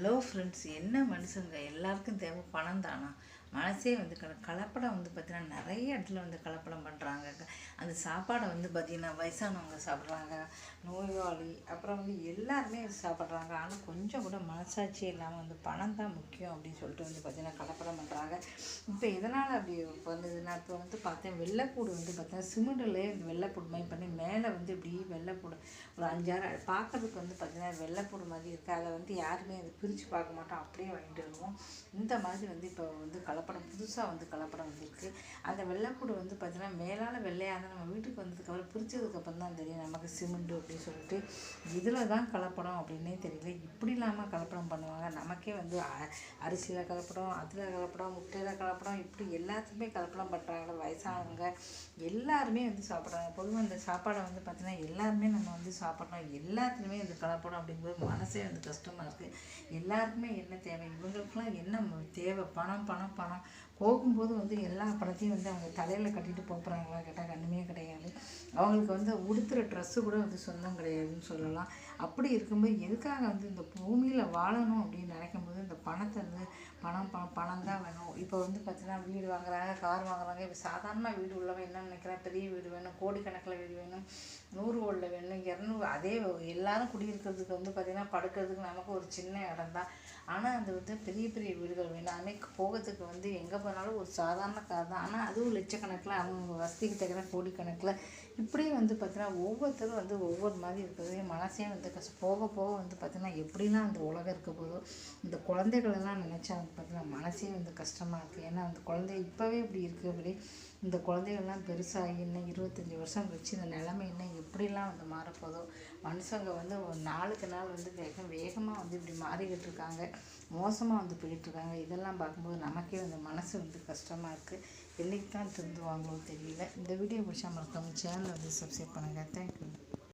Hello friends என்ன மனுஷங்க? எல்லாருக்கும் தேவை பணம் தானா? மனசே வந்து கல கலப்படம் வந்து பார்த்திங்கன்னா நிறைய இடத்துல வந்து கலப்படம் பண்ணுறாங்க அந்த சாப்பாடை வந்து பார்த்திங்கன்னா வயசானவங்க சாப்பிட்றாங்க நோயாளி அப்புறம் வந்து எல்லாருமே சாப்பிட்றாங்க. ஆனால் கொஞ்சம் கூட மனசாட்சி இல்லாமல் வந்து பணம் தான் முக்கியம் அப்படின்னு சொல்லிட்டு வந்து பார்த்திங்கன்னா கலப்படம் பண்ணுறாங்க இப்போ எதனால் அப்படி வந்ததுன்னா இப்போ வந்து பார்த்தேன் வெள்ளைப்பூடு வந்து பார்த்தீங்கன்னா சிமெண்ட்லேயே இந்த வெள்ளைப்பூடு மாதிரி பண்ணி மேலே வந்து இப்படி வெள்ளைப்பூடு ஒரு அஞ்சாறு பார்க்கறதுக்கு வந்து பார்த்திங்கன்னா வெள்ளைப்பூடு மாதிரி இருக்குது அதை வந்து யாருமே அதை பிரித்து பார்க்க மாட்டோம். அப்படியே வாங்கிட்டு வருவோம். இந்த மாதிரி வந்து இப்போ வந்து கலப்படம் புதுசாக வந்து கலப்படம் வந்திருக்கு. அந்த வெள்ளைக்கூடு வந்து பார்த்திங்கன்னா மேலால் வெள்ளையாக நம்ம வீட்டுக்கு வந்ததுக்கப்புறம் பிரித்ததுக்கப்புறம் தான் தெரியும் நமக்கு சிமெண்ட்டு அப்படின்னு சொல்லிட்டு. இதில் தான் கலப்படம் அப்படின்னே தெரியல. இப்படி இல்லாமல் கலப்படம் பண்ணுவாங்க. நமக்கே வந்து அ- அரிசியில் கலப்படம் அதில் கலப்படம் முட்டையில் கலப்படம் இப்படி எல்லாத்துக்குமே கலப்படம் பண்ணுறாங்க வயசானவங்க. எல்லாருமே வந்து சாப்பிட்றாங்க. பொதுவாக இந்த சாப்பாடை வந்து பார்த்திங்கன்னா எல்லாருமே நம்ம வந்து சாப்பிட்றோம் எல்லாத்துலேயுமே இந்த கலப்படம் அப்படிங்கும்போது மனசே வந்து கஷ்டமாக இருக்குது எல்லாருக்குமே என்ன தேவை? இவங்களுக்குலாம் என்ன தேவை? பணம் பணம் பணம். போகும்போது வந்து எல்லா பணத்தையும் வந்து அவங்க தலையில் கட்டிட்டு போகிறாங்களா கேட்டால் கண்ணுமே கிடையாது. அவங்களுக்கு வந்து உடுத்துகிற ட்ரெஸ்ஸு கூட வந்து சொந்தம் கிடையாதுன்னு சொல்லலாம். அப்படி இருக்கும்போது எதுக்காக வந்து இந்த பூமியில் வாழணும் அப்படின்னு நினைக்கும் போது இந்த பணத்தை வந்து பணம் பணம் பணம் தான் வேணும். இப்போ வந்து பார்த்தீங்கன்னா வீடு வாங்குறாங்க கார் வாங்குறாங்க. இப்போ சாதாரண வீடு உள்ளவன் என்ன நினைக்கிறான்? பெரிய வீடு வேணும் கோடிக்கணக்கில் வீடு வேணும் நூறு ஓடில் வேணும் இரநூறு அதே எல்லாரும் குடியிருக்கிறதுக்கு வந்து பார்த்திங்கன்னா படுக்கிறதுக்கு நமக்கு ஒரு சின்ன இடம் தான். ஆனால் அது வந்து பெரிய பெரிய வீடுகள் வேணும். அன்னைக்கு போகிறதுக்கு வந்து எங்கே போனாலும் ஒரு சாதாரண கார் தான். ஆனால் அதுவும் லட்சக்கணக்கில் அவங்க வசதிக்கு தகுந்த கோடிக்கணக்கில். இப்படியே வந்து பார்த்தீங்கன்னா ஒவ்வொருத்தரும் வந்து ஒவ்வொரு மாதிரி இருக்கிறது. மனசே வந்து கஷ்டம் போக போக வந்து பார்த்திங்கன்னா எப்படிலாம் அந்த உலகம் இருக்க போதோ இந்த குழந்தைகளெல்லாம் நினச்சா எனக்கு பார்த்தீங்கன்னா மனசே வந்து கஷ்டமாக இருக்குது ஏன்னா அந்த குழந்தை இப்போவே இப்படி இருக்குது அப்படி இந்த குழந்தைகள்லாம் பெருசாகி இன்னும் இருபத்தஞ்சி வருஷம் கழிச்சு இந்த நிலமை இன்னும் எப்படிலாம் வந்து மாறப்போதோ மனுஷங்க வந்து ஒரு நாளுக்கு நாள் வந்து வேகம் வேகமாக வந்து இப்படி மாறிக்கிட்டு இருக்காங்க. மோசமாக வந்து போயிட்டுருக்காங்க இதெல்லாம் பார்க்கும்போது நமக்கே வந்து மனசு வந்து கஷ்டமாக இருக்குது என்னைக்கு தான் திருந்துவாங்களோ தெரியல. இந்த வீடியோ பிடிச்சா மறக்காம சேனலை வந்து சப்ஸ்கிரைப் பண்ணுங்கள் தேங்க்யூ